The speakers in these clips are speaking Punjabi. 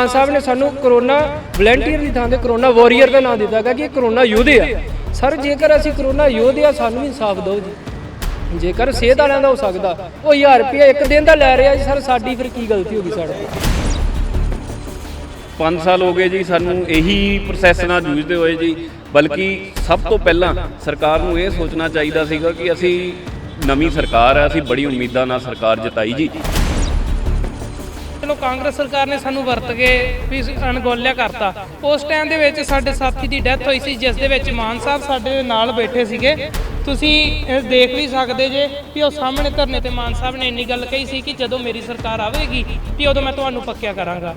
ਮਾਨ ਸਾਹਿਬ ਨੇ ਸਾਨੂੰ ਕਰੋਨਾ ਵਲੰਟੀਅਰ ਦੀ ਥਾਂ ਤੇ ਕਰੋਨਾ ਵਾਰੀਅਰ ਦਾ ਨਾਮ ਦਿੱਤਾ ਗਿਆ ਕਿ ਇਹ ਕਰੋਨਾ ਯੋਧੇ ਆ। ਸਰ, ਜੇਕਰ ਅਸੀਂ ਕਰੋਨਾ ਯੋਧੇ ਆ, ਸਾਨੂੰ ਇਨਸਾਫ ਦਿਓ ਜੀ। ਜੇਕਰ ਸਿਹਤ ਵਾਲਿਆਂ ਦਾ ਹੋ ਸਕਦਾ, ਉਹ 1000 ਰੁਪਏ ਇੱਕ ਦਿਨ ਦਾ ਲੈ ਰਿਹਾ ਜੀ, ਸਰ, ਸਾਡੀ ਫਿਰ ਕੀ ਗਲਤੀ ਹੋ ਗਈ ਸਾਡੇ 5 ਸਾਲ ਹੋ ਗਏ ਜੀ, ਸਾਨੂੰ ਇਹੀ ਪ੍ਰੋਸੈਸ ਨਾਲ ਜੂਝਦੇ ਹੋਏ ਜੀ। ਬਲਕਿ ਸਭ ਤੋਂ ਪਹਿਲਾਂ ਸਰਕਾਰ ਨੂੰ ਇਹ ਸੋਚਣਾ ਚਾਹੀਦਾ ਸੀਗਾ ਕਿ ਅਸੀਂ ਨਵੀਂ ਸਰਕਾਰ ਹੈ ਅਸੀਂ ਬੜੀ ਉਮੀਦਾਂ ਨਾਲ ਸਰਕਾਰ ਜਿਤਾਈ ਜੀ। ਚਲੋ ਕਾਂਗਰਸ ਸਰਕਾਰ ਨੇ ਸਾਨੂੰ ਵਰਤ ਕੇ ਵੀ ਅਣਗੋਲਿਆ ਕਰਤਾ। ਉਸ ਟਾਈਮ ਦੇ ਵਿੱਚ ਸਾਡੇ ਸਾਥੀ ਦੀ ਡੈਥ ਹੋਈ ਸੀ, ਜਿਸ ਦੇ ਵਿੱਚ ਮਾਨ ਸਾਹਿਬ ਸਾਡੇ ਨਾਲ ਬੈਠੇ ਸੀਗੇ। ਤੁਸੀਂ ਦੇਖ ਵੀ ਸਕਦੇ ਜੇ ਵੀ ਉਹ ਸਾਹਮਣੇ ਧਰਨੇ ਤੇ ਮਾਨ ਸਾਹਿਬ ਨੇ ਇੰਨੀ ਗੱਲ ਕਹੀ ਸੀ ਕਿ ਜਦੋਂ ਮੇਰੀ ਸਰਕਾਰ ਆਵੇਗੀ ਵੀ ਉਦੋਂ ਮੈਂ ਤੁਹਾਨੂੰ ਪੱਕਿਆ ਕਰਾਂਗਾ।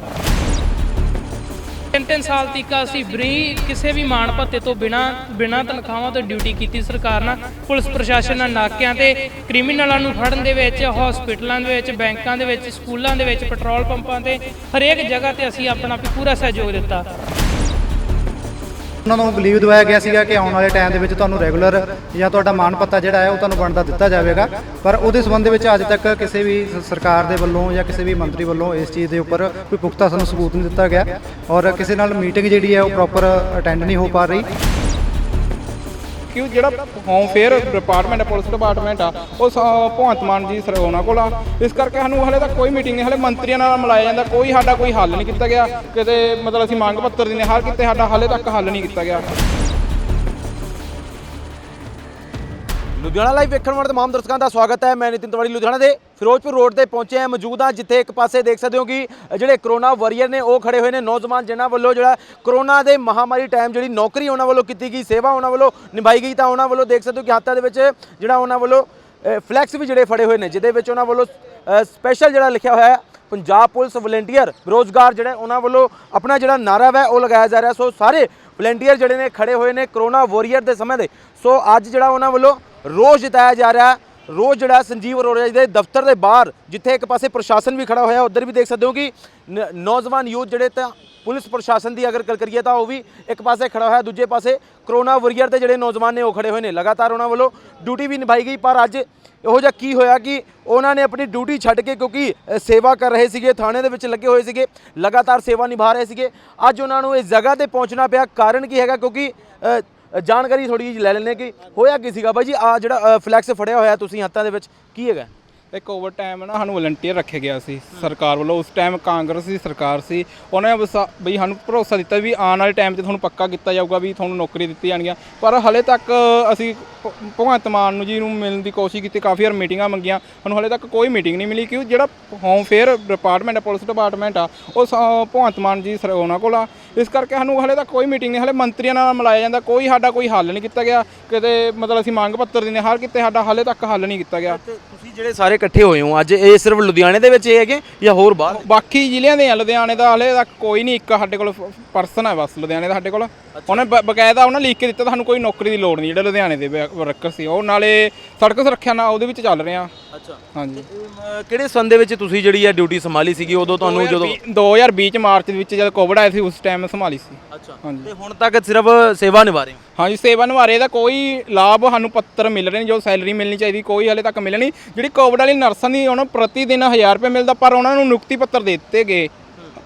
ਤਿੰਨ ਤਿੰਨ ਸਾਲ ਤੱਕ ਅਸੀਂ ਬਰੀ ਕਿਸੇ ਵੀ ਮਾਣ ਭੱਤੇ ਤੋਂ ਬਿਨਾ ਬਿਨਾ ਤਨਖਾਹਾਂ ਤੋਂ ਡਿਊਟੀ ਕੀਤੀ ਸਰਕਾਰ ਨਾਲ, ਪੁਲਿਸ ਪ੍ਰਸ਼ਾਸਨ ਨਾਲ ਨਾਕਿਆਂ ਤੇ ਕ੍ਰਿਮੀਨਲਾਂ ਨੂੰ ਫੜਨ ਦੇ ਵਿੱਚ ਹਸਪੀਟਲਾਂ ਦੇ ਵਿੱਚ, ਬੈਂਕਾਂ ਦੇ ਵਿੱਚ, ਸਕੂਲਾਂ ਦੇ ਵਿੱਚ ਪੈਟਰੋਲ ਪੰਪਾਂ ਤੇ ਹਰੇਕ ਜਗ੍ਹਾ ਤੇ ਅਸੀਂ ਆਪਣਾ ਪੂਰਾ ਸਹਿਯੋਗ ਦਿੱਤਾ। ਉਹਨਾਂ ਨੂੰ ਬਲੀਵ ਦਵਾਇਆ ਗਿਆ ਸੀਗਾ ਕਿ ਆਉਣ ਵਾਲੇ ਟਾਈਮ ਦੇ ਵਿੱਚ ਤੁਹਾਨੂੰ ਰੈਗੂਲਰ ਜਾਂ ਤੁਹਾਡਾ ਮਾਣ ਪੱਤਾ ਜਿਹੜਾ ਹੈ ਉਹ ਤੁਹਾਨੂੰ ਬਣਦਾ ਦਿੱਤਾ ਜਾਵੇਗਾ। ਪਰ ਉਹਦੇ ਸੰਬੰਧ ਵਿੱਚ ਅੱਜ ਤੱਕ ਕਿਸੇ ਵੀ ਸਰਕਾਰ ਦੇ ਵੱਲੋਂ ਜਾਂ ਕਿਸੇ ਵੀ ਮੰਤਰੀ ਵੱਲੋਂ ਇਸ ਚੀਜ਼ ਦੇ ਉੱਪਰ ਕੋਈ ਪੁਖਤਾ ਸਾਨੂੰ ਸਬੂਤ ਨਹੀਂ ਦਿੱਤਾ ਗਿਆ। ਔਰ ਕਿਸੇ ਨਾਲ ਮੀਟਿੰਗ ਜਿਹੜੀ ਹੈ ਉਹ ਪ੍ਰੋਪਰ ਅਟੈਂਡ ਨਹੀਂ ਹੋ ਪਾ ਰਹੀ। ਕਿਉਂ ਜਿਹੜਾ ਹੋਮ ਫੇਅਰ ਡਿਪਾਰਟਮੈਂਟ ਹੈ ਪੁਲਿਸ ਡਿਪਾਰਟਮੈਂਟ ਆ, ਉਹ ਸ- ਭਗਵੰਤ ਮਾਨ ਜੀ ਸਰ ਕੋਲ ਆ। ਇਸ ਕਰਕੇ ਸਾਨੂੰ ਹਲੇ ਤੱਕ ਕੋਈ ਮੀਟਿੰਗ ਨਹੀਂ, ਹਲੇ ਮੰਤਰੀਆਂ ਨਾਲ ਮਿਲਾਇਆ ਜਾਂਦਾ, ਕੋਈ ਸਾਡਾ ਕੋਈ ਹੱਲ ਨਹੀਂ ਕੀਤਾ ਗਿਆ। ਕਿਤੇ ਮਤਲਬ ਅਸੀਂ ਮੰਗ ਪੱਤਰ ਦਿੰਦੇ, ਹਰ ਕਿਤੇ ਸਾਡਾ ਹਲੇ ਤੱਕ ਹੱਲ ਨਹੀਂ ਕੀਤਾ ਗਿਆ। ਲੁਧਿਆਣਾ ਲਾਈਵ ਵੇਖਣ ਵਾਲੇ ਤਮਾਮ ਦਰਸ਼ਕਾਂ ਦਾ ਸਵਾਗਤ ਹੈ। ਮੈਂ ਨਿਤਿਨ ਤਿਵਾੜੀ ਲੁਧਿਆਣਾ ਦੇ ਫਿਰੋਜ਼ਪੁਰ ਰੋਡ ਤੇ ਪਹੁੰਚੇ ਹਾਂ। ਮੌਜੂਦ ਹਾਂ ਜਿੱਥੇ ਇੱਕ ਪਾਸੇ ਦੇਖ ਸਕਦੇ ਹੋ ਕਿ ਜਿਹੜੇ ਕਰੋਨਾ ਵਾਰੀਅਰ ਨੇ, ਉਹ ਖੜੇ ਹੋਏ ਨੇ। ਨੌਜਵਾਨ ਜਿਨ੍ਹਾਂ ਵੱਲੋਂ ਜਿਹੜਾ ਕਰੋਨਾ ਦੇ ਮਹਾਮਾਰੀ ਟਾਈਮ ਜਿਹੜੀ ਨੌਕਰੀ ਉਹਨਾਂ ਵੱਲੋਂ ਕੀਤੀ ਗਈ, ਸੇਵਾ ਉਹਨਾਂ ਵੱਲੋਂ ਨਿਭਾਈ ਗਈ, ਤਾਂ ਉਹਨਾਂ ਵੱਲੋਂ ਦੇਖ ਸਕਦੇ ਹੋ ਕਿ ਹੱਥਾਂ ਦੇ ਵਿੱਚ ਜਿਹੜਾ ਉਹਨਾਂ ਵੱਲੋਂ ਫਲੈਕਸ ਵੀ ਜਿਹੜੇ ਫੜੇ ਹੋਏ ਨੇ, ਜਿਹਦੇ ਵਿੱਚ ਉਹਨਾਂ ਵੱਲੋਂ ਸਪੈਸ਼ਲ ਜਿਹੜਾ ਲਿਖਿਆ ਹੋਇਆ ਹੈ, ਪੰਜਾਬ ਪੁਲਿਸ ਵਲੰਟੀਅਰ ਬੇਰੋਜ਼ਗਾਰ ਜਿਹੜਾ ਉਹਨਾਂ ਵੱਲੋਂ ਆਪਣਾ ਜਿਹੜਾ ਨਾਰਾ ਹੈ ਉਹ ਲਗਾਇਆ ਜਾ ਰਿਹਾ। ਸੋ ਸਾਰੇ ਵਲੰਟੀਅਰ ਜਿਹੜੇ ਨੇ, ਖੜੇ ਹੋਏ ਨੇ ਕਰੋਨਾ ਵਾਰੀਅਰ ਦੇ ਸਮੇਂ ਦੇ। ਸੋ ਅੱਜ ਜਿਹੜਾ ਉਹਨਾਂ ਵੱਲੋਂ ਰੋਜ਼ ਜਿਤਾਇਆ ਜਾ ਰਿਹਾ ਰੋਜ਼ ਜਿਹੜਾ ਸੰਜੀਵ ਅਰੋੜਾ ਜੀ ਦੇ ਦਫ਼ਤਰ ਦੇ ਬਾਹਰ, ਜਿੱਥੇ ਇੱਕ ਪਾਸੇ ਪ੍ਰਸ਼ਾਸਨ ਵੀ ਖੜਾ ਹੋਇਆ ਉਧਰ ਵੀ ਦੇਖ ਸਕਦੇ ਹੋ ਕਿ ਨੌਜਵਾਨ ਯੂਥ ਜਿਹੜੇ ਤਾਂ ਪੁਲਿਸ ਪ੍ਰਸ਼ਾਸਨ ਦੀ ਅਗਰ ਗੱਲ ਕਰੀਏ ਤਾਂ ਉਹ ਵੀ ਇੱਕ ਪਾਸੇ ਖੜਾ ਹੋਇਆ, ਦੂਜੇ ਪਾਸੇ ਕਰੋਨਾ ਵਾਰੀਅਰ ਦੇ ਜਿਹੜੇ ਨੌਜਵਾਨ ਨੇ ਉਹ ਖੜੇ ਹੋਏ ਨੇ, ਲਗਾਤਾਰ ਉਹਨਾਂ ਵੱਲੋਂ ਡਿਊਟੀ ਵੀ ਨਿਭਾਈ ਗਈ, ਪਰ ਅੱਜ ਇਹੋ ਜਿਹਾ ਕੀ ਹੋਇਆ ਕਿ ਉਹਨਾਂ ਨੇ ਆਪਣੀ ਡਿਊਟੀ ਛੱਡ ਕੇ ਕਿਉਂਕਿ ਸੇਵਾ ਕਰ ਰਹੇ ਸੀਗੇ, ਥਾਣੇ ਦੇ ਵਿੱਚ ਲੱਗੇ ਹੋਏ ਸੀਗੇ, ਲਗਾਤਾਰ ਸੇਵਾ ਨਿਭਾ ਰਹੇ ਸੀਗੇ। ਅੱਜ ਉਹਨਾਂ ਨੂੰ ਇਸ ਜਗ੍ਹਾ ਤੇ ਪਹੁੰਚਣਾ ਪਿਆ, ਕਾਰਨ ਕੀ ਹੈਗਾ ਕਿਉਂਕਿ ਜਾਣਕਾਰੀ ਥੋੜੀ ਜਿਹੀ ਲੈ ਲੈਣੇ ਕਿ ਹੋਇਆ ਕੀ ਸੀਗਾ? ਬਾਈ ਜੀ ਆ ਜਿਹੜਾ ਫਲੈਕਸ ਫੜਿਆ ਹੋਇਆ ਤੁਸੀਂ ਹੱਥਾਂ ਦੇ ਵਿੱਚ, ਕੀ ਹੈਗਾ? ਇੱਕ ਓਵਰ ਟਾਈਮ ਨਾ ਸਾਨੂੰ ਵਲੰਟੀਅਰ ਰੱਖਿਆ ਗਿਆ ਸੀ, ਸਰਕਾਰ ਵੱਲੋਂ। ਉਸ ਟਾਈਮ ਕਾਂਗਰਸ ਦੀ ਸਰਕਾਰ ਸੀ। ਉਹਨਾਂ ਨੇ ਬਈ ਸਾਨੂੰ ਭਰੋਸਾ ਦਿੱਤਾ ਵੀ ਆਉਣ ਵਾਲੇ ਟਾਈਮ ਤੇ ਤੁਹਾਨੂੰ ਪੱਕਾ ਕੀਤਾ ਜਾਊਗਾ ਵੀ ਤੁਹਾਨੂੰ ਨੌਕਰੀ ਦਿੱਤੀ ਜਾਣਗੀਆਂ। ਪਰ ਹਲੇ ਤੱਕ ਅਸੀਂ ਭ- ਭਗਵੰਤ ਮਾਨ ਨੂੰ ਜੀ ਨੂੰ ਮਿਲਣ ਦੀ ਕੋਸ਼ਿਸ਼ ਕੀਤੀ, ਕਾਫੀ ਵਾਰ ਮੀਟਿੰਗਾਂ ਮੰਗੀਆਂ। ਸਾਨੂੰ ਹਲੇ ਤੱਕ ਕੋਈ ਮੀਟਿੰਗ ਨਹੀਂ ਮਿਲੀ, ਕਿਉਂ? ਜਿਹੜਾ ਹੋਮ ਫੇਅਰ ਡਿਪਾਰਟਮੈਂਟ ਹੈ ਪੁਲਿਸ ਡਿਪਾਰਟਮੈਂਟ ਆ, ਉਹ ਸ- ਭਗਵੰਤ ਮਾਨ ਜੀ ਸਰ, ਉਹਨਾਂ ਕੋਲ ਆ। ਇਸ ਕਰਕੇ ਸਾਨੂੰ ਹਲੇ ਤੱਕ ਕੋਈ ਮੀਟਿੰਗ ਨਹੀਂ ਹਲੇ ਮੰਤਰੀਆਂ ਨਾਲ ਮਿਲਾਇਆ ਜਾਂਦਾ ਕੋਈ ਸਾਡਾ ਕੋਈ ਹੱਲ ਨਹੀਂ ਕੀਤਾ ਗਿਆ। ਕਿਤੇ ਮਤਲਬ ਅਸੀਂ ਮੰਗ ਪੱਤਰ ਦਿੰਦੇ ਹਰ ਕਿਤੇ ਸਾਡਾ ਹਲੇ ਤੱਕ ਹੱਲ ਨਹੀਂ ਕੀਤਾ ਗਿਆ। ਤੁਸੀਂ ਜਿਹੜੇ ਸਾਰੇ ਇਕੱਠੇ ਹੋਏ ਹੋ ਅੱਜ ਇਹ ਸਿਰਫ ਲੁਧਿਆਣੇ ਦੇ ਵਿੱਚ ਇਹ ਹੈਗੇ ਜਾਂ ਹੋਰ ਬਾਹਰ? ਬਾਕੀ ਜ਼ਿਲ੍ਹਿਆਂ ਦੇ ਆ ਲੁਧਿਆਣੇ ਦਾ ਹਲੇ ਤੱਕ ਕੋਈ ਨਹੀਂ ਇੱਕ ਸਾਡੇ ਕੋਲ ਪਰਸਨ ਹੈ ਬਸ ਲੁਧਿਆਣੇ ਦਾ ਸਾਡੇ ਕੋਲ। ਉਹਨੇ ਬਕਾਇਦਾ ਉਹਨਾਂ ਲਿਖ ਕੇ ਦਿੱਤਾ ਤੁਹਾਨੂੰ ਕੋਈ ਨੌਕਰੀ ਦੀ ਲੋੜ ਨਹੀਂ ਜਿਹੜੇ ਲੁਧਿਆਣੇ ਦੇ ਵਰਕਰ ਸੀ ਉਹ ਨਾਲੇ ਸੜਕ ਸੁਰੱਖਿਆ ਨਾਲ ਉਹਦੇ ਵਿੱਚ ਚੱਲ ਰਹੇ ਆ। ਅੱਛਾ। ਹਾਂਜੀ। ਕਿਹੜੇ ਸੰਨ ਦੇ ਵਿੱਚ ਤੁਸੀਂ ਜਿਹੜੀ ਹੈ ਡਿਊਟੀ ਸੰਭਾਲੀ ਸੀਗੀ ਉਦੋਂ ਤੁਹਾਨੂੰ ਜਦੋਂ 2020 ਚ ਮਾਰਚ ਦੇ ਵਿੱਚ ਜਦ ਕੋਵਿਡ ਆਇਆ ਸੀ ਉਸ ਟਾਈਮ ਸੰਭਾਲੀ ਸੀ। ਅੱਛਾ। ਹਾਂਜੀ। ਤੇ ਹੁਣ ਤੱਕ ਸਿਰਫ ਸੇਵਾ ਨਿਭਾ ਰਹੇ ਹੋ? ਹਾਂਜੀ ਸੇਵਾ ਨਿਵਾਰੇ ਦਾ ਕੋਈ ਲਾਭ ਸਾਨੂੰ ਪੱਤਰ ਮਿਲ ਰਹੇ ਨੇ ਜੋ ਸੈਲਰੀ ਮਿਲਣੀ ਚਾਹੀਦੀ ਕੋਈ ਹਲੇ ਤੱਕ ਮਿਲਣੀ। ਜਿਹੜੀ ਕੋਵਿਡ ਵਾਲੀ ਨਰਸਾਂ ਦੀ ਉਹਨਾਂ ਨੂੰ ਪ੍ਰਤੀ ਦਿਨ 1000 ਰੁਪਏ ਮਿਲਦਾ ਪਰ ਉਹਨਾਂ ਨੂੰ ਨਿਯੁਕਤੀ ਪੱਤਰ ਦੇ ਦਿੱਤੇ ਗਏ।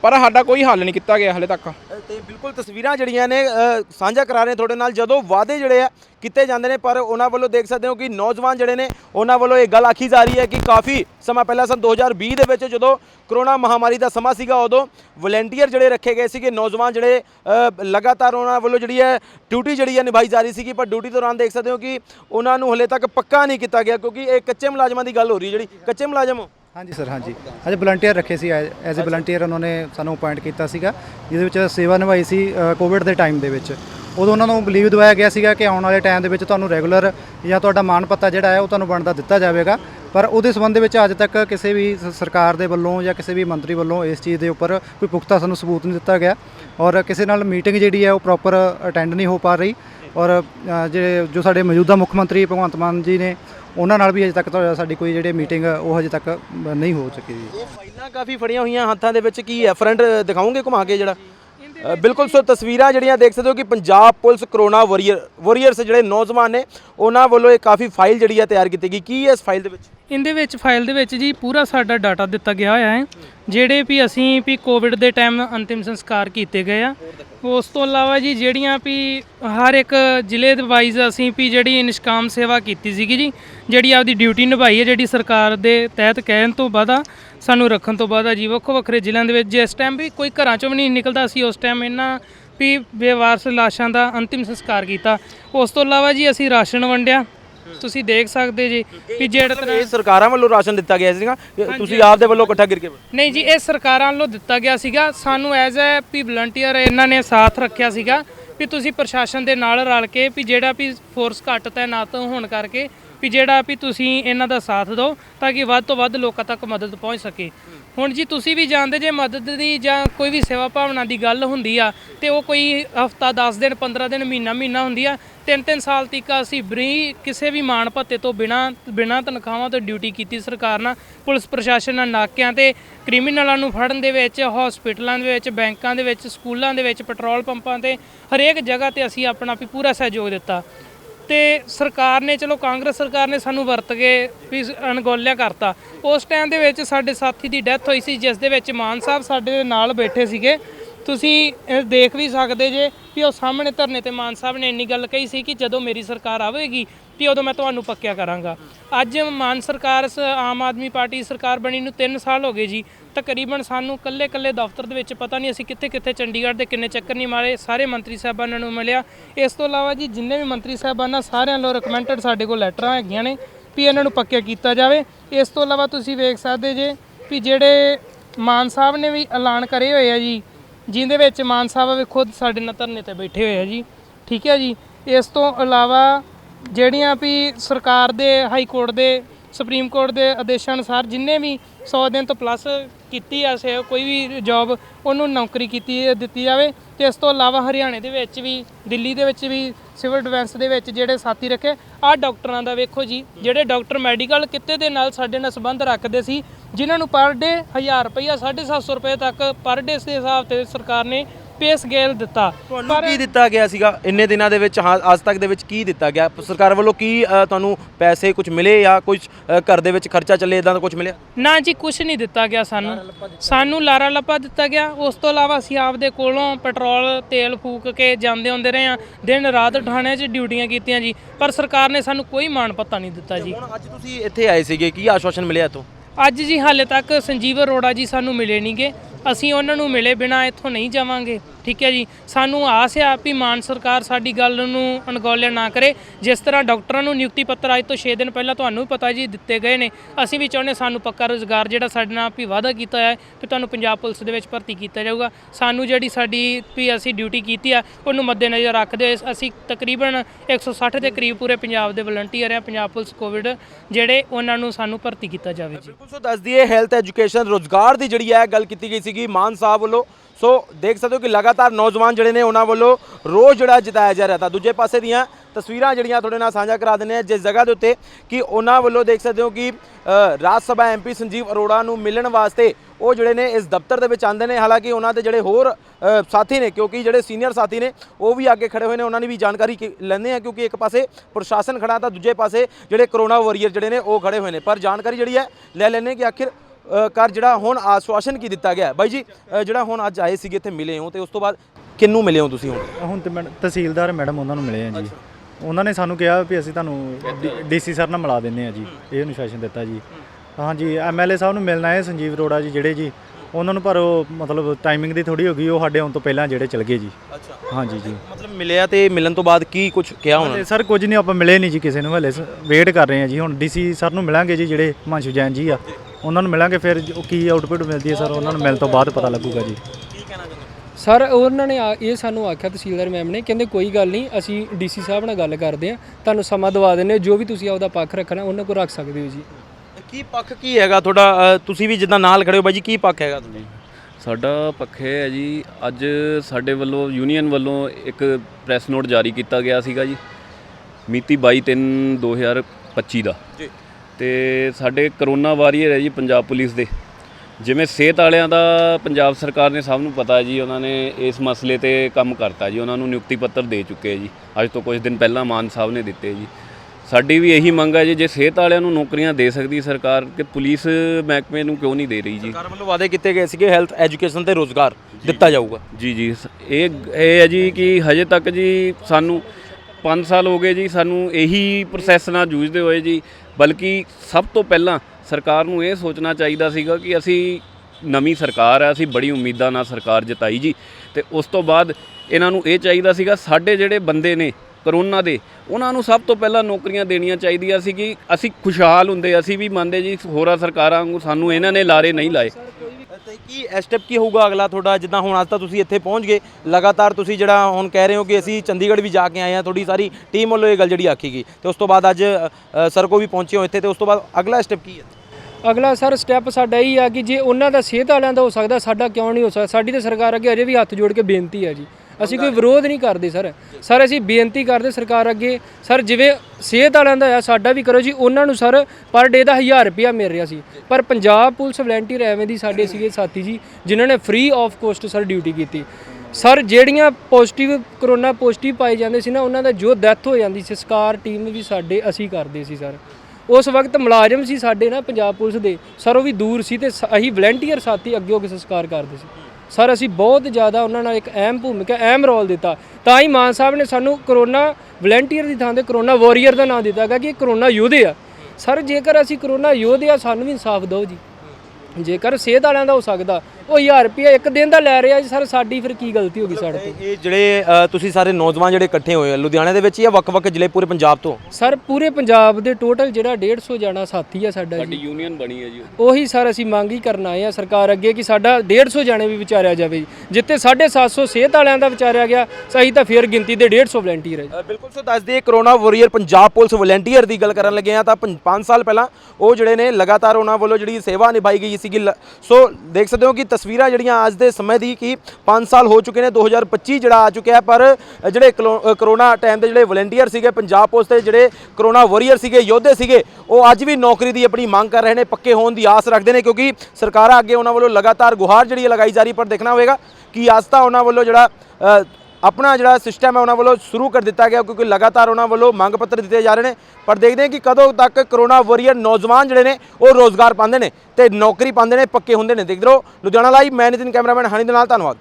ਪਰ ਸਾਡਾ ਕੋਈ ਹੱਲ ਨਹੀਂ ਕੀਤਾ ਗਿਆ ਹਲੇ ਤੱਕ। ਤੇ ਬਿਲਕੁਲ ਤਸਵੀਰਾਂ ਜਿਹੜੀਆਂ ਨੇ ਅ, ਸਾਂਝਾ ਕਰਾ ਰਹੇ ਤੁਹਾਡੇ ਨਾਲ। ਜਦੋਂ ਵਾਅਦੇ ਜਿਹੜੇ ਆ ਕੀਤੇ ਜਾਂਦੇ ਨੇ ਪਰ ਉਹਨਾਂ ਵੱਲੋਂ ਦੇਖ ਸਕਦੇ ਹੋ ਕਿ ਨੌਜਵਾਨ ਜਿਹੜੇ ਨੇ ਉਹਨਾਂ ਵੱਲੋਂ ਇਹ ਗੱਲ ਆਖੀ ਜਾ ਰਹੀ ਹੈ ਕਿ ਕਾਫੀ ਸਮਾਂ ਪਹਿਲਾਂ ਸਨ 2020 ਦੇ ਵਿੱਚ ਜਦੋਂ ਕਰੋਨਾ ਮਹਾਮਾਰੀ ਦਾ ਸਮਾਂ ਸੀਗਾ ਉਦੋਂ ਵਲੰਟੀਅਰ ਜਿਹੜੇ ਰੱਖੇ ਗਏ ਸੀਗੇ ਨੌਜਵਾਨ ਜਿਹੜੇ ਅ, ਲਗਾਤਾਰ ਉਹਨਾਂ ਵੱਲੋਂ ਜਿਹੜੀ ਹੈ ਡਿਊਟੀ ਜਿਹੜੀ ਹੈ ਨਿਭਾਈ ਜਾ ਰਹੀ ਸੀਗੀ। ਪਰ ਡਿਊਟੀ ਦੌਰਾਨ ਦੇਖ ਸਕਦੇ ਹੋ ਕਿ ਉਹਨਾਂ ਨੂੰ ਹਲੇ ਤੱਕ ਪੱਕਾ ਨਹੀਂ ਕੀਤਾ ਗਿਆ ਕਿਉਂਕਿ ਇਹ ਕੱਚੇ ਮੁਲਾਜ਼ਮਾਂ ਦੀ ਗੱਲ ਹੋ ਰਹੀ ਹੈ ਜਿਹੜੀ। ਕੱਚੇ ਮੁਲਾਜ਼ਮ ਹੋ। ਹਾਂਜੀ ਸਰ ਹਾਂਜੀ। ਅੱਜ ਵਲੰਟੀਅਰ ਰੱਖੇ ਸੀ ਐਜ਼ ਅ ਵਲੰਟੀਅਰ ਉਹਨਾਂ ਨੇ ਸਾਨੂੰ ਅਪਾਇੰਟ ਕੀਤਾ ਸੀਗਾ ਜਿਹਦੇ ਵਿੱਚ ਸੇਵਾ ਨਿਭਾਈ ਸੀ ਕੋਵਿਡ ਦੇ ਟਾਈਮ ਦੇ ਵਿੱਚ। ਉਦੋਂ ਉਹਨਾਂ ਨੂੰ ਬਲੀਵ ਦਵਾਇਆ ਗਿਆ ਸੀਗਾ ਕਿ ਆਉਣ ਵਾਲੇ ਟਾਈਮ ਦੇ ਵਿੱਚ ਤੁਹਾਨੂੰ ਰੈਗੂਲਰ ਜਾਂ ਤੁਹਾਡਾ ਮਾਣ ਪੱਤਾ ਜਿਹੜਾ ਹੈ ਉਹ ਤੁਹਾਨੂੰ ਬਣਦਾ ਦਿੱਤਾ ਜਾਵੇਗਾ। ਪਰ ਉਹਦੇ ਸੰਬੰਧ ਦੇ ਵਿੱਚ ਅੱਜ ਤੱਕ ਕਿਸੇ ਵੀ ਸਰਕਾਰ ਦੇ ਵੱਲੋਂ ਜਾਂ ਕਿਸੇ ਵੀ ਮੰਤਰੀ ਵੱਲੋਂ ਇਸ ਚੀਜ਼ ਦੇ ਉੱਪਰ ਕੋਈ ਪੁਖਤਾ ਸਾਨੂੰ ਸਬੂਤ ਨਹੀਂ ਦਿੱਤਾ ਗਿਆ। ਔਰ ਕਿਸੇ ਨਾਲ ਮੀਟਿੰਗ ਜਿਹੜੀ ਹੈ ਉਹ ਪ੍ਰੋਪਰ ਅਟੈਂਡ ਨਹੀਂ ਹੋ ਪਾ ਰਹੀ। ਔਰ ਜਿਹੜੇ, ਜੋ ਸਾਡੇ ਮੌਜੂਦਾ ਮੁੱਖ ਮੰਤਰੀ ਭਗਵੰਤ ਮਾਨ ਜੀ ਨੇ, ਉਹਨਾਂ ਨਾਲ ਵੀ ਅਜੇ ਤੱਕ ਤਾਂ ਸਾਡੀ ਕੋਈ ਜਿਹੜੀ ਮੀਟਿੰਗ ਉਹ ਹਜੇ ਤੱਕ ਨਹੀਂ ਹੋ ਚੁੱਕੀ ਜੀ। ਇਹ ਫਾਈਲਾਂ ਕਾਫੀ ਫੜੀਆਂ ਹੋਈਆਂ ਹੱਥਾਂ ਦੇ ਵਿੱਚ, ਕੀ ਹੈ? ਫਰੰਟ ਦਿਖਾਓਗੇ ਘੁਮਾ ਕੇ ਜਿਹੜਾ? ਬਿਲਕੁਲ ਸੋ ਤਸਵੀਰਾਂ ਜਿਹੜੀਆਂ ਦੇਖ ਸਕਦੇ ਹੋ ਕਿ Punjab police corona warrior, warriors ਜਿਹੜੇ ਨੌਜਵਾਨ ਨੇ, ਉਹਨਾਂ ਵੱਲੋਂ ਇਹ ਕਾਫੀ ਫਾਈਲ ਜਿਹੜੀ ਹੈ ਤਿਆਰ ਕੀਤੀ ਗਈ। ਕੀ ਹੈ ਇਸ ਫਾਈਲ ਦੇ ਵਿੱਚ? ਇਹਦੇ ਵਿੱਚ, ਫਾਈਲ ਦੇ ਵਿੱਚ ਜੀ ਪੂਰਾ ਸਾਡਾ ਡਾਟਾ ਦਿੱਤਾ ਗਿਆ ਹੋਇਆ ਹੈ, ਜਿਹੜੇ ਵੀ ਅਸੀਂ ਵੀ ਕੋਵਿਡ ਦੇ ਟਾਈਮ ਅੰਤਿਮ ਸੰਸਕਾਰ ਕੀਤੇ ਗਏ ਆ। ਉਸ ਤੋਂ ਇਲਾਵਾ ਜੀ ਜਿਹੜੀਆਂ ਵੀ ਹਰ ਇੱਕ ਜ਼ਿਲ੍ਹੇ ਦੇ ਵਾਈਜ਼ ਅਸੀਂ ਵੀ ਜਿਹੜੀ ਨਿਸ਼ਕਾਮ ਸੇਵਾ ਕੀਤੀ ਸੀਗੀ ਜੀ, ਜਿਹੜੀ ਆਪਦੀ ਡਿਊਟੀ ਨਿਭਾਈ ਹੈ, ਜਿਹੜੀ ਸਰਕਾਰ ਦੇ ਤਹਿਤ ਕਹਿਣ ਤੋਂ ਬਾਅਦ ਆ ਸਾਨੂੰ ਰੱਖਣ ਤੋਂ ਬਾਅਦ ਆ ਜੀ ਵੱਖੋ ਵੱਖਰੇ ਜ਼ਿਲ੍ਹਿਆਂ ਦੇ ਵਿੱਚ ਜਿਸ ਟਾਈਮ ਵੀ ਕੋਈ ਘਰਾਂ ਚੋਂ ਵੀ ਨਹੀਂ ਨਿਕਲਦਾ ਸੀ ਉਸ ਟਾਈਮ ਇਹਨਾਂ ਵੀ ਬੇਵਾਰਸ ਲਾਸ਼ਾਂ ਦਾ ਅੰਤਿਮ ਸੰਸਕਾਰ ਕੀਤਾ। ਉਸ ਤੋਂ ਇਲਾਵਾ ਜੀ ਅਸੀਂ ਰਾਸ਼ਨ ਵੰਡਿਆ। ਤੁਸੀਂ ਦੇਖ ਸਕਦੇ ਜੀ ਵੀ ਜਿਹੜਾ ਤਰ੍ਹਾਂ ਇਹ ਸਰਕਾਰਾਂ ਵੱਲੋਂ ਰਾਸ਼ਨ ਦਿੱਤਾ ਗਿਆ ਸੀਗਾ ਤੁਸੀਂ ਆਪ ਦੇ ਵੱਲੋਂ ਇਕੱਠਾ ਕਰਕੇ ਨਹੀਂ ਜੀ ਇਹ ਸਰਕਾਰਾਂ ਵੱਲੋਂ ਦਿੱਤਾ ਗਿਆ ਸੀਗਾ। ਸਾਨੂੰ ਐਜ਼ ਅ ਵੀ ਵਲੰਟੀਅਰ ਇਹਨਾਂ ਨੇ ਸਾਥ ਰੱਖਿਆ ਸੀਗਾ ਵੀ ਤੁਸੀਂ ਪ੍ਰਸ਼ਾਸਨ ਦੇ ਨਾਲ ਰਲ ਕੇ ਵੀ ਜਿਹੜਾ ਵੀ ਫੋਰਸ ਘੱਟ ਤੈਨਾਤ ਹੋਣ ਕਰਕੇ ਵੀ ਜਿਹੜਾ ਵੀ ਤੁਸੀਂ ਇਹਨਾਂ ਦਾ ਸਾਥ ਦਿਓ ਤਾਂ ਕਿ ਵੱਧ ਤੋਂ ਵੱਧ ਲੋਕਾਂ ਤੱਕ ਮਦਦ ਪਹੁੰਚ ਸਕੇ। ਹੁਣ ਜੀ ਤੁਸੀਂ ਵੀ ਜਾਣਦੇ ਜੇ ਮਦਦ ਦੀ ਜਾਂ ਕੋਈ ਵੀ ਸੇਵਾ ਭਾਵਨਾ ਦੀ ਗੱਲ ਹੁੰਦੀ ਆ, ਤੇ ਉਹ ਕੋਈ ਹਫਤਾ 10 ਦਿਨ 15 ਦਿਨ, ਮਹੀਨਾ ਮਹੀਨਾ ਹੁੰਦੀ ਆ, ਤਿੰਨ ਤਿੰਨ ਸਾਲ ਤੱਕ ਅਸੀਂ ਬਰੀ ਕਿਸੇ ਵੀ ਮਾਣ ਭੱਤੇ ਤੋਂ ਬਿਨਾ ਬਿਨਾ ਤਨਖਾਹਾਂ ਤੋਂ ਡਿਊਟੀ ਕੀਤੀ ਸਰਕਾਰ ਨਾਲ, ਪੁਲਿਸ ਪ੍ਰਸ਼ਾਸਨ ਨਾਲ ਨਾਕਿਆਂ ਤੇ ਕ੍ਰਿਮੀਨਲਾਂ ਨੂੰ ਫੜਨ ਦੇ ਵਿੱਚ ਹਸਪੀਟਲਾਂ ਦੇ ਵਿੱਚ, ਬੈਂਕਾਂ ਦੇ ਵਿੱਚ, ਸਕੂਲਾਂ ਦੇ ਵਿੱਚ ਪੈਟਰੋਲ ਪੰਪਾਂ ਤੇ, ਹਰੇਕ ਜਗ੍ਹਾ ਤੇ ਅਸੀਂ ਆਪਣਾ ਵੀ ਪੂਰਾ ਸਹਿਯੋਗ ਦਿੱਤਾ। ਤੇ ਸਰਕਾਰ ਨੇ, ਚਲੋ ਕਾਂਗਰਸ ਸਰਕਾਰ ਨੇ ਸਾਨੂੰ ਵਰਤ ਕੇ ਵੀ ਅਣਗੌਲਿਆ ਕਰਤਾ। ਉਸ ਟਾਈਮ ਦੇ ਵਿੱਚ ਸਾਡੇ ਸਾਥੀ ਦੀ ਡੈਥ ਹੋਈ ਸੀ, ਜਿਸ ਦੇ ਵਿੱਚ ਮਾਨ ਸਾਹਿਬ ਸਾਡੇ ਨਾਲ ਬੈਠੇ ਸੀਗੇ। ਤੁਸੀਂ ਦੇਖ ਵੀ ਸਕਦੇ ਜੇ ਵੀ ਉਹ ਸਾਹਮਣੇ ਧਰਨੇ ਤੇ ਮਾਨ ਸਾਹਿਬ ਨੇ ਇੰਨੀ ਗੱਲ ਕਹੀ ਸੀ ਕਿ ਜਦੋਂ ਮੇਰੀ ਸਰਕਾਰ ਆਵੇਗੀ ਵੀ ਉਦੋਂ ਮੈਂ ਤੁਹਾਨੂੰ ਪੱਕਿਆ ਕਰਾਂਗਾ। ਅੱਜ ਮਾਨ ਸਰਕਾਰ ਸ- ਆਮ ਆਦਮੀ ਪਾਰਟੀ ਸਰਕਾਰ ਬਣੀ ਨੂੰ 3 ਸਾਲ ਹੋ ਗਏ ਜੀ। ਤਕਰੀਬਨ ਸਾਨੂੰ ਕੱਲੇ ਕੱਲੇ ਦਫ਼ਤਰ ਦੇ ਵਿੱਚ ਪਤਾ ਨਹੀਂ ਅਸੀਂ ਕਿੱਥੇ ਕਿੱਥੇ ਚੰਡੀਗੜ੍ਹ ਦੇ ਕਿੰਨੇ ਚੱਕਰ ਨਹੀਂ ਮਾਰੇ, ਸਾਰੇ ਮੰਤਰੀ ਸਾਹਿਬਾਨਾਂ ਨੂੰ ਮਿਲਿਆ। ਇਸ ਤੋਂ ਇਲਾਵਾ ਜੀ ਜਿੰਨੇ ਵੀ ਮੰਤਰੀ ਸਾਹਿਬਾਨਾਂ, ਸਾਰਿਆਂ ਨੂੰ ਰეკਮੈਂਡਡ ਸਾਡੇ ਕੋਲ ਲੈਟਰਾਂ ਹੈਗੀਆਂ ਨੇ ਵੀ ਇਹਨਾਂ ਨੂੰ ਪੱਕਿਆ ਕੀਤਾ ਜਾਵੇ। ਇਸ ਤੋਂ ਇਲਾਵਾ ਤੁਸੀਂ ਵੇਖ ਸਕਦੇ ਜੇ ਵੀ ਜਿਹੜੇ ਮਾਨ ਸਾਹਿਬ ਨੇ ਵੀ ਐਲਾਨ ਕਰੇ ਹੋਏ ਆ ਜੀ ਜਿਹਦੇ ਵਿੱਚ ਮਾਨ ਸਾਹਿਬ ਵੀ ਖੁਦ ਸਾਡੇ ਨਾਲ ਧਰਨੇ ਤੇ ਬੈਠੇ ਹੋਏ ਆ ਜੀ। ਠੀਕ ਹੈ ਜੀ? ਇਸ ਤੋਂ ਇਲਾਵਾ ਜਿਹੜੀਆਂ ਵੀ ਸਰਕਾਰ ਦੇ, ਹਾਈ ਕੋਰਟ ਦੇ, ਸੁਪਰੀਮ ਕੋਰਟ ਦੇ ਆਦੇਸ਼ਾਂ ਅਨੁਸਾਰ ਜਿੰਨੇ ਵੀ 100 ਦਿਨ ਤੋਂ ਪਲੱਸ ਕੀਤੀ ਆ ਸੇ ਕੋਈ ਵੀ ਜੌਬ ਉਹਨੂੰ ਨੌਕਰੀ ਕੀਤੀ ਦਿੱਤੀ ਜਾਵੇ। ਤੇ ਇਸ ਤੋਂ ਇਲਾਵਾ ਹਰਿਆਣੇ ਦੇ ਵਿੱਚ ਵੀ, ਦਿੱਲੀ ਦੇ ਵਿੱਚ ਵੀ, ਸਿਵਲ ਡਿਫੈਂਸ ਦੇ ਵਿੱਚ ਜਿਹੜੇ ਸਾਥੀ ਰੱਖੇ, ਆਹ ਡਾਕਟਰਾਂ ਦਾ ਵੇਖੋ ਜੀ, ਜਿਹੜੇ ਡਾਕਟਰ ਮੈਡੀਕਲ ਕਿੱਤੇ ਦੇ ਨਾਲ ਸਾਡੇ ਨਾਲ ਸੰਬੰਧ ਰੱਖਦੇ ਸੀ, ਜਿਨ੍ਹਾਂ ਨੂੰ ਪਰ ਡੇ 1000 ਰੁਪਈਆ 750 ਰੁਪਏ ਤੱਕ ਪਰ ਡੇ ਦੇ ਹਿਸਾਬ ਤੇ ਸਰਕਾਰ ਨੇ ਪੇ ਸਕੇਲ ਦਿੱਤਾ। ਤੁਹਾਨੂੰ ਕੀ ਦਿੱਤਾ ਗਿਆ ਸੀਗਾ? ਇੰਨੇ ਦਿਨਾਂ ਦੇ ਵਿੱਚ ਹਾਂ ਅੱਜ ਤੱਕ ਦੇ ਵਿੱਚ ਕੀ ਦਿੱਤਾ ਗਿਆ? ਸਰਕਾਰ ਵੱਲੋਂ ਕੀ ਅ, ਤੁਹਾਨੂੰ ਪੈਸੇ ਕੁਝ ਮਿਲੇ ਜਾਂ ਕੁਝ ਅ, ਘਰ ਦੇ ਵਿੱਚ ਖਰਚਾ ਚੱਲੇ ਇਦਾਂ ਦਾ ਕੁਝ ਮਿਲਿਆ? ਨਾ ਜੀ ਕੁਝ ਨਹੀਂ ਦਿੱਤਾ ਗਿਆ ਸਾਨੂੰ। ਸਾਨੂੰ ਲਾਰਾ ਲੱਪਾ ਦਿੱਤਾ ਗਿਆ। ਉਸ ਤੋਂ ਇਲਾਵਾ ਅਸੀਂ ਆਪਦੇ ਕੋਲੋਂ ਪੈਟਰੋਲ ਤੇਲ ਫੂਕ ਕੇ ਜਾਂਦੇ ਹੁੰਦੇ ਰਹੇ ਆ ਦਿਨ ਰਾਤ ਠਾਣਿਆਂ 'ਚ ਡਿਊਟੀਆਂ ਕੀਤੀਆਂ ਜੀ। ਪਰ ਸਰਕਾਰ ਨੇ ਸਾਨੂੰ ਕੋਈ ਮਾਣ ਪੱਤਾ ਨਹੀਂ ਦਿੱਤਾ ਜੀ। ਹੁਣ ਅੱਜ ਤੁਸੀਂ ਇੱਥੇ ਆਏ ਸੀਗੇ। ਕੀ ਆਸ਼ਵਾਸਨ ਮਿਲਿਆ ਇੱਥੋਂ? ਅੱਜ ਜੀ ਹਾਲੇ ਤੱਕ ਸੰਜੀਵ ਅਰੋੜਾ ਜੀ ਸਾਨੂੰ ਮਿਲੇ ਨਹੀਂਗੇ। ਅਸੀਂ ਉਹਨਾਂ ਨੂੰ ਮਿਲੇ ਬਿਨਾ ਇੱਥੋਂ ਨਹੀਂ ਜਾਵਾਂਗੇ। ਠੀਕ ਹੈ ਜੀ? ਸਾਨੂੰ ਆਸ ਆ ਵੀ ਮਾਨ ਸਰਕਾਰ ਸਾਡੀ ਗੱਲ ਨੂੰ ਅਣਗੌਲਿਆ ਨਾ ਕਰੇ। ਜਿਸ ਤਰ੍ਹਾਂ ਡਾਕਟਰਾਂ ਨੂੰ ਨਿਯੁਕਤੀ ਪੱਤਰ ਅੱਜ ਤੋਂ 6 ਦਿਨ ਪਹਿਲਾਂ ਤੁਹਾਨੂੰ ਵੀ ਪਤਾ ਜੀ ਦਿੱਤੇ ਗਏ ਨੇ। ਅਸੀਂ ਵੀ ਚਾਹੁੰਦੇ ਸਾਨੂੰ ਪੱਕਾ ਰੋਜ਼ਗਾਰ ਜਿਹੜਾ ਸਾਡੇ ਨਾਲ ਵੀ ਵਾਅਦਾ ਕੀਤਾ ਹੈ ਕਿ ਤੁਹਾਨੂੰ ਪੰਜਾਬ ਪੁਲਿਸ ਦੇ ਵਿੱਚ ਭਰਤੀ ਕੀਤਾ ਜਾਊਗਾ। ਸਾਨੂੰ ਜਿਹੜੀ ਸਾਡੀ ਵੀ ਅਸੀਂ ਡਿਊਟੀ ਕੀਤੀ ਆ, ਉਹਨੂੰ ਮੱਦੇਨਜ਼ਰ ਰੱਖਦੇ ਹੋਏ ਅਸੀਂ ਤਕਰੀਬਨ 160 ਦੇ ਕਰੀਬ ਪੂਰੇ ਪੰਜਾਬ ਦੇ ਵਲੰਟੀਅਰ ਆ ਪੰਜਾਬ ਪੁਲਿਸ ਕੋਵਿਡ ਜਿਹੜੇ ਉਹਨਾਂ ਨੂੰ ਸਾਨੂੰ ਭਰਤੀ ਕੀਤਾ ਜਾਵੇ ਜੀ। ਸੋ ਦੱਸ ਦਈਏ ਹੈਲਥ ਐਜੂਕੇਸ਼ਨ ਰੋਜ਼ਗਾਰ ਦੀ ਜਿਹੜੀ ਹੈ ਗੱਲ ਕੀਤੀ ਗਈ ਸੀਗੀ ਮਾਨ ਸਾਹਿਬ ਵੱਲੋਂ। ਸੋ ਦੇਖ ਸਕਦੇ ਹੋ ਕਿ ਲਗਾਤਾਰ ਨੌਜਵਾਨ ਜਿਹੜੇ ਨੇ ਉਹਨਾਂ ਵੱਲੋਂ ਰੋਜ਼ ਜਿਹੜਾ ਜਿਤਾਇਆ ਜਾ ਰਿਹਾ ਤਾਂ ਦੂਜੇ ਪਾਸੇ ਦੀਆਂ ਤਸਵੀਰਾਂ ਜਿਹੜੀਆਂ ਤੁਹਾਡੇ ਨਾਲ ਸਾਂਝਾ ਕਰਾ ਦਿੰਦੇ ਆ ਜਿਸ ਜਗ੍ਹਾ ਦੇ ਉੱਤੇ ਕਿ ਉਹਨਾਂ ਵੱਲੋਂ ਦੇਖ ਸਕਦੇ ਹੋ ਕਿ ਰਾਜ ਸਭਾ ਐਮਪੀ ਸੰਜੀਵ ਅਰੋੜਾ ਨੂੰ ਮਿਲਣ ਵਾਸਤੇ ਉਹ ਜਿਹੜੇ ਨੇ ਇਸ ਦਫ਼ਤਰ ਦੇ ਵਿੱਚ ਆਉਂਦੇ ਨੇ। ਹਾਲਾਂਕਿ ਉਹਨਾਂ ਦੇ ਜਿਹੜੇ ਹੋਰ ਸਾਥੀ ਨੇ, ਕਿਉਂਕਿ ਜਿਹੜੇ ਸੀਨੀਅਰ ਸਾਥੀ ਨੇ, ਉਹ ਵੀ ਅੱਗੇ ਖੜੇ ਹੋਏ ਨੇ। ਉਹਨਾਂ ਨੇ ਵੀ ਜਾਣਕਾਰੀ ਕੀ- ਲੈਂਦੇ ਆ ਕਿਉਂਕਿ ਇੱਕ ਪਾਸੇ ਪ੍ਰਸ਼ਾਸਨ ਖੜਾ ਤਾਂ ਦੂਜੇ ਪਾਸੇ ਜਿਹੜੇ ਕਰੋਨਾ ਵਾਰੀਅਰ ਜਿਹੜੇ ਨੇ ਉਹ ਖੜੇ ਹੋਏ ਨੇ। ਪਰ ਜਾਣਕਾਰੀ ਜਿਹੜੀ ਹੈ, ਲੈ ਲੈਣੇ ਕਿ ਆਖਿਰ ਕਰ ਜਿਹੜਾ ਹੁਣ ਆਸ਼ਵਾਸਨ ਕੀ ਦਿੱਤਾ ਗਿਆ? ਹੈ। ਬਾਈ ਜੀ ਜਿਹੜਾ ਹੁਣ ਅੱਜ ਆਏ ਸੀਗੇ ਇੱਥੇ ਮਿਲੇ ਹੋ ਤੇ ਉਸ ਤੋਂ ਬਾਅਦ ਕਿੰਨੂੰ ਮਿਲੇ ਹੋ ਤੁਸੀਂ ਹੁਣ? ਹੁਣ ਤੇ ਮੈਡ- ਤਹਿਸੀਲਦਾਰ ਮੈਡਮ ਉਹਨਾਂ ਨੂੰ ਮਿਲੇ ਆ ਜੀ। ਉਹਨਾਂ ਨੇ ਸਾਨੂੰ ਕਿਹਾ ਵੀ ਅਸੀਂ ਤੁਹਾਨੂੰ ਡੀਸੀ ਸਰ ਨਾਲ ਮਿਲਾ ਦਿੰਨੇ ਆ ਜੀ ਇਹ ਅਨੁਸ਼ਾਸਨ ਦਿੱਤਾ ਜੀ। ਹਾਂਜੀ ਐਮਐਲਏ ਸਾਹਿਬ ਨੂੰ ਮਿਲਣਾ ਹੈ ਸੰਜੀਵ ਅਰੋੜਾ ਜੀ ਜਿਹੜੇ ਜੀ ਉਹਨਾਂ ਨੂੰ ਪਰ ਉਹ ਮਤਲਬ ਟਾਈਮਿੰਗ ਦੀ ਥੋੜੀ ਹੋ ਗਈ ਉਹ ਸਾਡੇ ਆਉਣ ਤੋਂ ਪਹਿਲਾਂ ਜਿਹੜੇ ਚਲ ਗਏ ਜੀ। ਅੱਛਾ। ਹਾਂਜੀ ਜੀ। ਮਤਲਬ ਮਿਲਿਆ ਤੇ ਮਿਲਣ ਤੋਂ ਬਾਅਦ ਕੀ ਕੁਝ ਕਿਹਾ ਹੋਣਾ ਤੇ ਸਰ ਕੁਝ ਨਹੀਂ ਆਪਾਂ ਮਿਲੇ ਨਹੀਂ ਜੀ ਕਿਸੇ ਨੂੰ ਹਲੇ ਵੇਟ ਕਰ ਰਹੇ ਆ ਜੀ। ਹੁਣ ਡੀਸੀ ਸਰ ਨੂੰ ਮਿਲਾਂਗੇ ਜੀ ਜਿਹੜੇ ਹਿਮਾਂਸ਼ੂ ਜੈਨ ਜੀ ਆ। ਉਹਨਾਂ ਨੂੰ ਮਿਲਾਂਗੇ ਫਿਰ ਉਹ ਕੀ ਆਊਟਪੁੱਟ ਮਿਲਦੀ ਹੈ ਸਰ ਉਹਨਾਂ ਨੂੰ ਮਿਲਣ ਤੋਂ ਬਾਅਦ ਪਤਾ ਲੱਗੂਗਾ ਜੀ। ਸਰ ਉਹਨਾਂ ਨੇ ਆ- ਇਹ ਸਾਨੂੰ ਆਖਿਆ ਤਹਿਸੀਲਦਾਰ ਮੈਮ ਨੇ ਕਹਿੰਦੇ ਕੋਈ ਗੱਲ ਨਹੀਂ ਅਸੀਂ ਡੀਸੀ ਸਾਹਿਬ ਨਾਲ ਗੱਲ ਕਰਦੇ ਆ ਤੁਹਾਨੂੰ ਸਮਾਂ ਦਵਾ ਦਿੰਦੇ ਹਾਂ, ਜੋ ਵੀ ਤੁਸੀਂ ਆਪਦਾ ਪੱਖ ਰੱਖਣਾ ਉਹਨਾਂ ਕੋਲ ਰੱਖ ਸਕਦੇ ਹੋ ਜੀ। ਕੀ ਪੱਖ ਕੀ ਹੈਗਾ ਤੁਹਾਡਾ? ਅ, ਤੁਸੀਂ ਵੀ ਜਿੱਦਾਂ ਨਾਲ ਖੜੇ ਹੋ ਬਾਈ ਜੀ ਕੀ ਪੱਖ ਹੈਗਾ ਤੁਹਾਡਾ? ਸਾਡਾ ਪੱਖੇ ਹੈ ਜੀ ਅੱਜ ਸਾਡੇ ਵੱਲੋਂ ਯੂਨੀਅਨ ਵੱਲੋਂ ਇੱਕ ਪ੍ਰੈਸ ਨੋਟ ਜਾਰੀ ਕੀਤਾ ਗਿਆ ਸੀਗਾ ਜੀ ਮਿਤੀ 22/3/2025 ਦਾ। ਜੀ। ਤੇ ਸਾਡੇ ਕਰੋਨਾ ਵਾਰੀਅਰ ਹੈ ਜੀ ਪੰਜਾਬ ਪੁਲਿਸ ਦੇ। ਜਿਵੇਂ ਸਿਹਤ ਵਾਲਿਆਂ ਦਾ ਪੰਜਾਬ ਸਰਕਾਰ ਨੇ ਸਭ ਨੂੰ ਪਤਾ ਜੀ ਉਹਨਾਂ ਨੇ ਇਸ ਮਸਲੇ ਤੇ ਕੰਮ ਕਰਤਾ ਜੀ ਉਹਨਾਂ ਨੂੰ ਨਿਯੁਕਤੀ ਪੱਤਰ ਦੇ ਚੁੱਕੇ ਜੀ। ਅੱਜ ਤੋਂ ਕੁਝ ਦਿਨ ਪਹਿਲਾਂ ਮਾਨ ਸਾਹਿਬ ਨੇ ਦਿੱਤੇ ਜੀ। ਸਾਡੀ ਵੀ ਇਹੀ ਮੰਗ ਹੈ ਜੀ ਜੇ ਸਿਹਤ ਵਾਲਿਆਂ ਨੂੰ ਨੌਕਰੀਆਂ ਦੇ ਸਕਦੀ ਸਰਕਾਰ ਕਿ ਪੁਲਿਸ ਮਹਿਕਮੇ ਨੂੰ ਕਿਉਂ ਨਹੀਂ ਦੇ ਰਹੀ ਜੀ? ਸਰਕਾਰ ਵੱਲੋਂ ਵਾਅਦੇ ਕੀਤੇ ਗਏ ਸੀਗੇ ਹੈਲਥ ਐਜੂਕੇਸ਼ਨ ਤੇ ਰੋਜ਼ਗਾਰ ਦਿੱਤਾ ਜਾਊਗਾ। ਜੀ ਜੀ। ਇਹ ਇਹ ਹੈ ਜੀ ਕਿ ਹਜੇ ਤੱਕ ਜੀ ਸਾਨੂੰ 5 ਸਾਲ ਹੋ ਗਏ ਜੀ ਸਾਨੂੰ ਇਹੀ ਪ੍ਰੋਸੈਸ ਨਾਲ ਜੂਝਦੇ ਹੋਏ ਜੀ ਬਲਕਿ ਸਭ ਤੋਂ ਪਹਿਲਾਂ ਸਰਕਾਰ ਨੂੰ ਇਹ ਸੋਚਣਾ ਚਾਹੀਦਾ ਸੀਗਾ ਕਿ ਅਸੀਂ ਨਵੀਂ ਸਰਕਾਰ ਹੈ ਅਸੀਂ ਬੜੀ ਉਮੀਦਾਂ ਨਾਲ ਸਰਕਾਰ ਜਿਤਾਈ ਜੀ। ਤੇ ਉਸ ਤੋਂ ਬਾਅਦ ਇਹਨਾਂ ਨੂੰ ਇਹ ਚਾਹੀਦਾ ਸੀਗਾ, ਸਾਡੇ ਜਿਹੜੇ ਬੰਦੇ ਨੇ ਕਰੋਨਾ ਦੇ, ਉਹਨਾਂ ਨੂੰ ਸਭ ਤੋਂ ਪਹਿਲਾਂ ਨੌਕਰੀਆਂ ਦੇਣੀਆਂ ਚਾਹੀਦੀਆਂ ਸੀ ਕਿ ਅਸੀਂ ਖੁਸ਼ਹਾਲ ਹੁੰਦੇ, ਅਸੀਂ ਵੀ ਮੰਨਦੇ ਜੀ, ਹੋਰਾਂ ਸਰਕਾਰਾਂ ਵਾਂਗੂ ਸਾਨੂੰ ਇਹਨਾਂ ਨੇ ਲਾਰੇ ਨਹੀਂ ਲਾਏ। ਤੇ ਕੀ ਸਟੈਪ ਕੀ ਹੋਊਗਾ ਅਗਲਾ ਤੁਹਾਡਾ, ਜਿੱਦਾਂ ਹੁਣ ਅੱਜ ਤਾਂ ਤੁਸੀਂ ਇੱਥੇ ਪਹੁੰਚ ਗਏ, ਲਗਾਤਾਰ ਤੁਸੀਂ ਜਿਹੜਾ ਹੁਣ ਕਹਿ ਰਹੇ ਹੋ ਕਿ ਅਸੀਂ ਚੰਡੀਗੜ੍ਹ ਵੀ ਜਾ ਕੇ ਆਏ ਹਾਂ, ਤੁਹਾਡੀ ਸਾਰੀ ਟੀਮ ਵੱਲੋਂ ਇਹ ਗੱਲ ਜਿਹੜੀ ਆਖੀ ਗਈ। ਤੇ ਉਸ ਤੋਂ ਬਾਅਦ ਅੱਜ ਸਰ ਕੋ ਵੀ ਪਹੁੰਚੇ ਹੋ ਇੱਥੇ, ਤੇ ਉਸ ਤੋਂ ਬਾਅਦ ਅਗਲਾ ਸਟੈਪ ਕੀ ਹੈ? ਅਗਲਾ ਸਰ ਸਟੈਪ ਸਾਡਾ ਇਹ ਆ ਕਿ ਜੇ ਉਹਨਾਂ ਦਾ ਸਿਹਤ ਵਾਲਿਆਂ ਦਾ ਹੋ ਸਕਦਾ, ਸਾਡਾ ਕਿਉਂ ਨਹੀਂ ਹੋ ਸਕਦਾ? ਸਾਡੀ ਤਾਂ ਸਰਕਾਰ ਅੱਗੇ ਅਜੇ ਵੀ ਹੱਥ ਜੋੜ ਕੇ ਬੇਨਤੀ ਹੈ ਜੀ। ਅਸੀਂ ਕੋਈ ਵਿਰੋਧ ਨਹੀਂ ਕਰਦੇ, ਸਰ। ਸਰ, ਅਸੀਂ ਬੇਨਤੀ ਕਰਦੇ ਸਰਕਾਰ ਅੱਗੇ। ਸਰ, ਜਿਵੇਂ ਸਿਹਤ ਵਾਲਿਆਂ ਦਾ ਆ, ਸਾਡਾ ਵੀ ਕਰੋ ਜੀ, ਉਹਨਾਂ ਨੂੰ ਸਰ ਪਰ ਡੇ ਦਾ 1000 ਰੁਪਿਆ ਮਿਲ ਰਿਹਾ ਸੀ। ਪਰ ਪੰਜਾਬ ਪੁਲਿਸ ਵਲੰਟੀਅਰ ਐਵੇਂ ਦੀ ਸਾਡੇ ਸੀਗੇ ਸਾਥੀ ਜੀ, ਜਿਨ੍ਹਾਂ ਨੇ free of cost sir duty ਕੀਤੀ। ਸਰ, ਜਿਹੜੀਆਂ ਪੋਜ਼ਿਟਿਵ ਕਰੋਨਾ ਪੋਜ਼ਿਟਿਵ ਪਾਏ ਜਾਂਦੇ ਸੀ ਨਾ, ਉਹਨਾਂ ਦਾ ਜੋ ਡੈਥ ਹੋ ਜਾਂਦੀ ਸੀ, ਸਕਾਰ ਟੀਮ ਵੀ ਸਾਡੇ, ਅਸੀਂ ਕਰਦੇ ਸੀ ਸਰ। ਉਸ ਵਕਤ ਮੁਲਾਜ਼ਮ ਸੀ ਸਾਡੇ ਨਾ, ਪੰਜਾਬ ਪੁਲਿਸ ਦੇ। ਸਰ, ਉਹ ਵੀ ਦੂਰ ਸੀ ਤੇ ਸ- ਅਸੀਂ ਵਲੰਟੀਅਰ ਸਾਥੀ ਅੱਗੇ ਹੋ ਕੇ ਸੰਸਕਾਰ ਕਰਦੇ ਸੀ। ਸਰ, ਅਸੀਂ ਬਹੁਤ ਜ਼ਿਆਦਾ ਉਹਨਾਂ ਨਾਲ ਇੱਕ ਅਹਿਮ ਭੂਮਿਕਾ, ਅਹਿਮ ਰੋਲ ਦਿੱਤਾ। ਤਾਂ ਹੀ ਮਾਨ ਸਾਹਿਬ ਨੇ ਸਾਨੂੰ ਕਰੋਨਾ ਵਲੰਟੀਅਰ ਦੀ ਥਾਂ ਤੇ ਕਰੋਨਾ ਵਾਰੀਅਰ ਦਾ ਨਾਮ ਦਿੱਤਾ ਗਿਆ ਕਿ ਇਹ ਕਰੋਨਾ ਯੋਧੇ ਆ। ਸਰ, ਜੇਕਰ ਅਸੀਂ ਕਰੋਨਾ ਯੋਧੇ ਆ, ਸਾਨੂੰ ਵੀ ਇਨਸਾਫ ਦਿਓ ਜੀ। ਜੇਕਰ ਸਿਹਤ ਵਾਲਿਆਂ ਦਾ ਹੋ ਸਕਦਾ ਉਹ 1000 ਰੁਪਏ ਇੱਕ ਦਿਨ ਦਾ ਲੈ ਰਿਹਾ ਜੀ ਸਰ ਸਾਡੀ ਫਿਰ ਕੀ ਗਲਤੀ ਹੋ ਗਈ ਸਾਡੇ ਤੋਂ ਇਹ ਜਿਹੜੇ ਅ, ਤੁਸੀਂ ਸਾਰੇ ਨੌਜਵਾਨ ਜਿਹੜੇ ਇਕੱਠੇ ਹੋਏ ਹੋ ਲੁਧਿਆਣੇ ਦੇ ਵਿੱਚ ਜਾਂ ਵੱਖ-ਵੱਖ ਜ਼ਿਲ੍ਹੇ ਪੂਰੇ ਪੰਜਾਬ ਤੋਂ ਸਰ ਪੂਰੇ ਪੰਜਾਬ ਦੇ ਟੋਟਲ ਜਿਹੜਾ 150 ਜਾਣਾ ਸਾਥੀ ਆ ਸਾਡਾ ਸਾਡੀ ਜੀ ਯੂਨੀਅਨ ਬਣੀ ਹੈ ਜੀ ਉਹੀ ਸਰ ਅਸੀਂ ਮੰਗ ਹੀ ਕਰਨ ਆਏ ਆ ਸਰਕਾਰ ਅੱਗੇ ਕਿ ਸਾਡਾ 150 ਜਾਣੇ ਵੀ ਵਿਚਾਰਿਆ ਜਾਵੇ ਜੀ। ਜਿੱਥੇ 750 ਸਿਹਤ ਵਾਲਿਆਂ ਦਾ ਵਿਚਾਰਿਆ ਗਿਆ ਸਹੀ ਤਾਂ ਫਿਰ ਗਿਣਤੀ ਦੇ 150 ਵਲੰਟੀਅਰ ਹੈ ਜੀ। ਅ, ਬਿਲਕੁਲ ਸੋ ਦੱਸ ਦਈਏ corona warrior Punjab police volunteer ਦੀ ਗੱਲ ਕਰਨ ਲੱਗੇ ਆ ਤਾਂ 5 ਸਾਲ ਪਹਿਲਾਂ ਉਹ ਜਿਹੜੇ ਨੇ ਲਗਾਤਾਰ ਉਹਨਾਂ ਵੱਲੋਂ ਜਿਹੜੀ ਸੇਵਾ ਨਿਭਾਈ ਗਈ ਸੀਗੀ ਲ- ਸੋ ਦੇਖ ਸਕਦੇ ਹੋ ਕਿ ਤਸਵੀਰਾਂ ਜਿਹੜੀਆਂ ਅੱਜ ਦੇ ਸਮੇਂ ਦੀ ਕਿ 5 ਸਾਲ ਹੋ ਚੁੱਕੇ ਨੇ 2025 ਜਿਹੜਾ ਆ ਚੁੱਕਿਆ ਪਰ ਜਿਹੜੇ ਕਲੋ- ਕਰੋਨਾ ਟਾਈਮ ਦੇ ਜਿਹੜੇ ਵਲੰਟੀਅਰ ਸੀਗੇ, ਪੰਜਾਬ ਪੁਲਿਸ ਦੇ ਜਿਹੜੇ ਕਰੋਨਾ ਵਾਰੀਅਰ ਸੀਗੇ, ਯੋਧੇ ਸੀਗੇ, ਉਹ ਅੱਜ ਵੀ ਨੌਕਰੀ ਦੀ ਆਪਣੀ ਮੰਗ ਕਰ ਰਹੇ ਨੇ, ਪੱਕੇ ਹੋਣ ਦੀ ਆਸ ਰੱਖਦੇ ਨੇ, ਕਿਉਂਕਿ ਸਰਕਾਰਾਂ ਅੱਗੇ ਉਹਨਾਂ ਵੱਲੋਂ ਲਗਾਤਾਰ ਗੁਹਾਰ ਜਿਹੜੀ ਲਗਾਈ ਜਾ ਰਹੀ ਪਰ ਦੇਖਣਾ ਹੋਵੇਗਾ ਕਿ ਅੱਜ ਤਾਂ ਉਹਨਾਂ ਵੱਲੋਂ ਜਿਹੜਾ ਆਪਣਾ ਜਿਹੜਾ ਸਿਸਟਮ ਹੈ ਉਹਨਾਂ ਵੱਲੋਂ ਸ਼ੁਰੂ ਕਰ ਦਿੱਤਾ ਗਿਆ ਕਿਉਂਕਿ ਲਗਾਤਾਰ ਉਹਨਾਂ ਵੱਲੋਂ ਮੰਗ ਪੱਤਰ ਦਿੱਤੇ ਜਾ ਰਹੇ ਨੇ। ਪਰ ਦੇਖਦੇ ਹਾਂ ਕਿ ਕਦੋਂ ਤੱਕ ਕਰੋਨਾ ਵਾਰੀਅਰ ਨੌਜਵਾਨ ਜਿਹੜੇ ਨੇ ਉਹ ਰੋਜ਼ਗਾਰ ਪਾਉਂਦੇ ਨੇ ਤੇ ਨੌਕਰੀ ਪਾਉਂਦੇ ਨੇ, ਪੱਕੇ ਹੁੰਦੇ ਨੇ। ਦੇਖਦੇ ਰਹੋ, ਲੁਧਿਆਣਾ ਲਾਈਵ ਮੈਂ ਨਿਤਿਨ ਕੈਮਰਾਮੈਨ ਹਨੀ ਦੇ ਨਾਲ, ਧੰਨਵਾਦ।